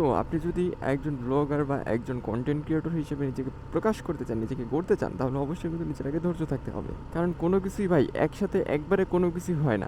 তো আপনি যদি একজন ব্লগার বা একজন কন্টেন্ট ক্রিয়েটর হিসেবে নিজেকে প্রকাশ করতে চান, নিজেকে গড়তে চান, তাহলে অবশ্যই কিন্তু নিজের আগে ধৈর্য থাকতে হবে। কারণ কোনো কিছুই ভাই, একসাথে একবারে কোনো কিছুই হয় না।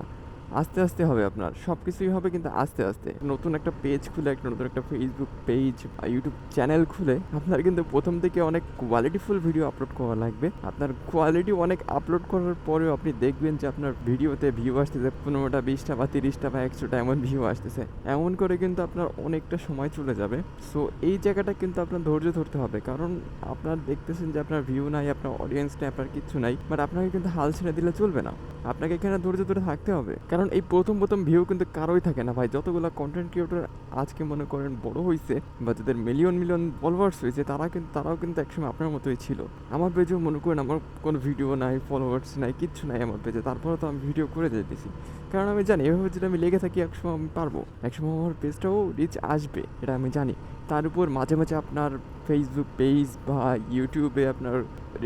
আস্তে আস্তে হবে আপনার। সব কিছুই হবে কিন্তু আস্তে আস্তে। নতুন একটা পেজ খুলে, একটা নতুন একটা ফেসবুক পেজ বা ইউটিউব চ্যানেল খুলে, আপনার কিন্তু প্রথম থেকে অনেক কোয়ালিটিফুল ভিডিও আপলোড করা লাগবে। আপনার কোয়ালিটি অনেক আপলোড করার পরেও আপনি দেখবেন যে আপনার ভিডিওতে ভিউ আসতেছে পনেরোটা, বিশটা বা তিরিশটা বা একশোটা এমন ভিউ আসতেছে। এমন করে কিন্তু আপনার অনেকটা সময় চলে যাবে। সো এই জায়গাটা কিন্তু আপনার ধৈর্য ধরতে হবে। কারণ আপনার দেখতেছেন যে আপনার ভিউ নাই, আপনার অডিয়েন্স নাই, আপনার কিচ্ছু নাই বাট আপনাকে কিন্তু হাল ছেড়ে দিলে চলবে না। আপনাকে এখানে ধৈর্য ধরে থাকতে হবে। কারণ এই প্রথম প্রথম ভিউ কিন্তু কারোই থাকে না ভাই। যতগুলো কন্টেন্ট ক্রিয়েটর আজকে মনে করেন বড় হয়েছে বা যাদের মিলিয়ন মিলিয়ন ফলোয়ার্স হয়েছে তারা কিন্তু, তারাও কিন্তু একসময় আপনার মতোই ছিল। আমার পেজেও মনে করেন আমার কোনো ভিডিও নাই ফলোয়ার্স নাই, কিচ্ছু নাই আমার পেজে তারপরে তো আমি ভিডিও করে যেতেছি কারণ আমি জানি, এভাবে যদি আমি লেগে থাকি, একসময় আমি পারব। একসময় আমার পেজটাও রিচ আসবে, এটা আমি জানি। তার উপর মাঝে মাঝে আপনার ফেসবুক পেজ বা ইউটিউবে আপনার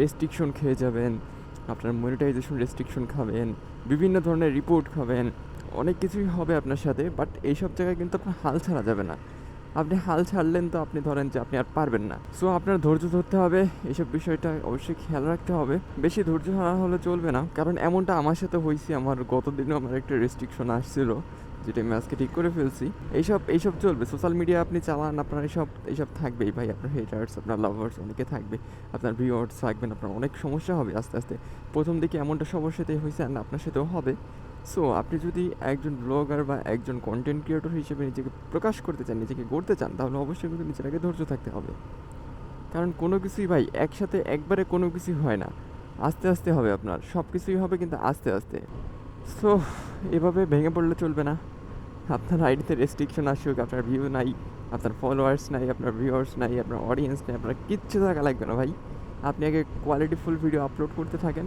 রেস্ট্রিকশন খেয়ে যাবেন। আপনার মনিটাইজেশন রেস্ট্রিকশন খাবেন, বিভিন্ন ধরনের রিপোর্ট খাবেন, অনেক কিছুই হবে আপনার সাথে বাট এইসব জায়গায় কিন্তু আপনার হাল ছাড়া যাবে না। আপনি হাল ছাড়লেন তো আপনি ধরেন যে আপনি আর পারবেন না। সো আপনার ধৈর্য ধরতে হবে এইসব বিষয়টা অবশ্যই খেয়াল রাখতে হবে। বেশি ধৈর্য হারা হলে চলবে না। কারণ এমনটা আমার সাথে হয়েছে, আমার গতদিনও আমার একটা রেস্ট্রিকশন আসছিল, যেটা আমি আজকে ঠিক করে ফেলছি। এইসব এইসব চলবে। সোশ্যাল মিডিয়া আপনি চালান, আপনার এইসব এইসব থাকবেই ভাই। আপনার হেটার্স আপনার লাভার্স অনেকে থাকবে। আপনার ভিউয়ার্স থাকবেন, আপনার অনেক সমস্যা হবে আস্তে আস্তে। প্রথম দিকে এমনটা সবার সাথেই হয়েছে আর আপনার সাথেও হবে। সো আপনি যদি একজন ব্লগার বা একজন কন্টেন্ট ক্রিয়েটর হিসেবে নিজেকে প্রকাশ করতে চান, নিজেকে গড়তে চান, তাহলে অবশ্যই কিন্তু নিজের আগে ধৈর্য থাকতে হবে। কারণ কোনো কিছুই ভাই, একসাথে একবারে কোনো কিছুই হয় না। আস্তে আস্তে হবে আপনার সব কিছুই হবে কিন্তু আস্তে আস্তে। সো এভাবে ভেঙে পড়লে চলবে না। আপনার আইডিতে রেস্ট্রিকশন আসুক, আপনার ভিউ নাই, আপনার ফলোয়ার্স নাই, আপনার ভিউয়ার্স নাই, আপনার অডিয়েন্স নাই, আপনার কিচ্ছু থাকা লাগবে না ভাই। আপনি আগে কোয়ালিটিফুল ভিডিও আপলোড করতে থাকেন।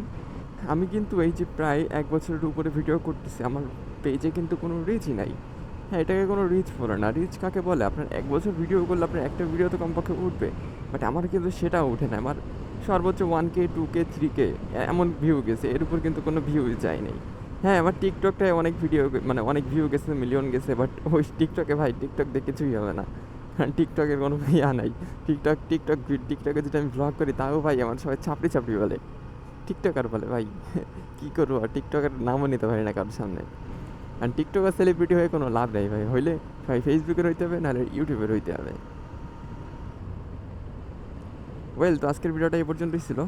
আমি কিন্তু এই যে প্রায় এক বছরের উপরে ভিডিও করতেছি, আমার পেজে কিন্তু কোনো রিচই নাই। হ্যাঁ এটাকে কোনো রিচ বলে না। রিচ কাকে বলে? আপনার এক বছর ভিডিও করলে আপনার একটা ভিডিও তো কমপক্ষে উঠবে। বাট আমার কিন্তু সেটাও উঠে না। আমার সর্বোচ্চ one K two K three K এমন ভিউ গেছে। এর উপর কিন্তু কোনো ভিউ যায় নাই। হ্যাঁ আমার টিকটকটায় অনেক ভিডিও মানে অনেক ভিউ গেছে মিলিয়ন গেছে বাট ওই টিকটকে ভাই টিকটক দিয়ে কিছুই হবে না। টিকটকের কোনো ইয়া নাই। টিকটক টিকটক টিকটকে যেটা আমি ব্লগ করি, তাও ভাই আমার সবাই চাপড়ি চাপড়ি বলে। টিকটকার বলে, ভাই, কী করব? আর টিকটকের নামও নিতে পারি না কারোর সামনে। আর টিকটকার সেলিব্রিটি হয়ে কোনো লাভ নেই, ভাই। হইলে, ভাই ফেসবুকের হইতে হবে, নাহলে ইউটিউবের হইতে হবে। ওয়েল তো আজকের ভিডিওটা এই পর্যন্তই ছিল।